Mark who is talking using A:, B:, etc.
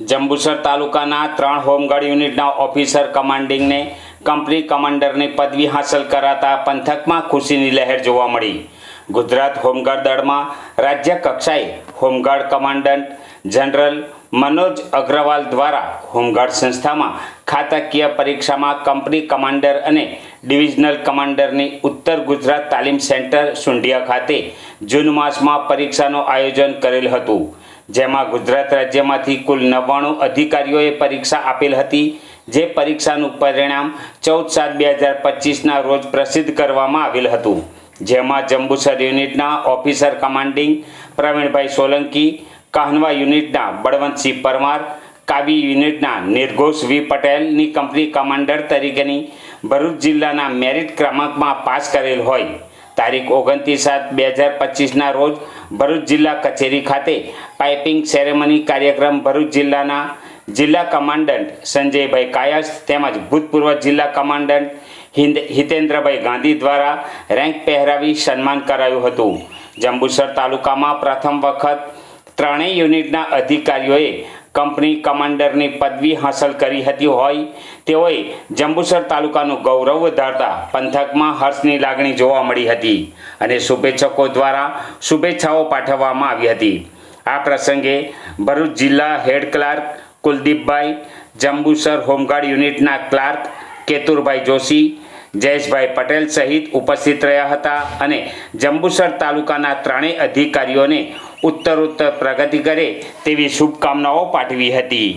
A: જંબુસર તાલુકાના ત્રણ હોમગાર્ડ યુનિટના ઓફિસર કમાન્ડિંગને, કંપની કમાન્ડરની પદવી હાંસલ કરાતા પંથકમાં ખુશીની લહેર જોવા મળી. ગુજરાત હોમગાર્ડ દળમાં રાજ્ય કક્ષાએ home guard commandant general Manoj Agarwal દ્વારા હોમગાર્ડ સંસ્થામાં ખાતાકીય પરીક્ષામાં કંપની કમાન્ડર અને ડિવિઝનલ કમાન્ડરની ઉત્તર ગુજરાત તાલીમ સેન્ટર સુંઢિયા ખાતે જૂન માસમાં પરીક્ષાનું આયોજન કરેલ હતું. જેમાં ગુજરાત રાજ્યમાંથી કુલ નવ્વાણું અધિકારીઓએ પરીક્ષા આપેલ હતી, જે પરીક્ષાનું પરિણામ ચૌદ સાત બે હજાર પચીસના રોજ પ્રસિદ્ધ કરવામાં આવેલ હતું. જેમાં જંબુસર યુનિટના ઓફિસર કમાન્ડિંગ પ્રવીણભાઈ સોલંકી, કાહનવા યુનિટના બળવંતસિંહ પરમાર કાબી યુનિટના નિર્ઘોષ વી પટેલની કંપની કમાન્ડર તરીકેની ભરૂચ જિલ્લાના મેરિટ ક્રમાંકમાં પાસ કરેલ હોય. તારીખ ઓગણત્રીસ સાત બે હજાર પચીસના રોજ ભરૂચ જિલ્લા કચેરી ખાતે પાઇપિંગ સેરેમની કાર્યક્રમ ભરૂચ જિલ્લાના જિલ્લા કમાન્ડન્ટ સંજયભાઈ કાયસ તેમજ ભૂતપૂર્વ જિલ્લા કમાન્ડન્ટ હિન્દ હિતેન્દ્રભાઈ ગાંધી દ્વારા રેન્ક પહેરાવી સન્માન કરાયું હતું. જંબુસર તાલુકામાં પ્રથમ વખત ત્રણેય યુનિટના અધિકારીઓએ કંપની કમાન્ડરની પદવી હાંસલ કરી હતી હોય તેઓએ જંબુસર તાલુકાનું ગૌરવ વધારતા પંથકમાં હર્ષની લાગણી જોવા મળી હતી અને શુભેચ્છકો દ્વારા શુભેચ્છાઓ પાઠવવામાં આવી હતી. આ પ્રસંગે ભરૂચ જિલ્લા head clerk Kuldeepbhai, Jambusar home guard યુનિટના ક્લાર્ક કેતુરભાઈ જોશી જયેશભાઈ પટેલ સહિત ઉપસ્થિત રહ્યા હતા અને જંબુસર તાલુકાના ત્રણેય અધિકારીઓને ઉત્તરોત્તર પ્રગતિ કરે તેવી શુભકામનાઓ પાઠવી હતી.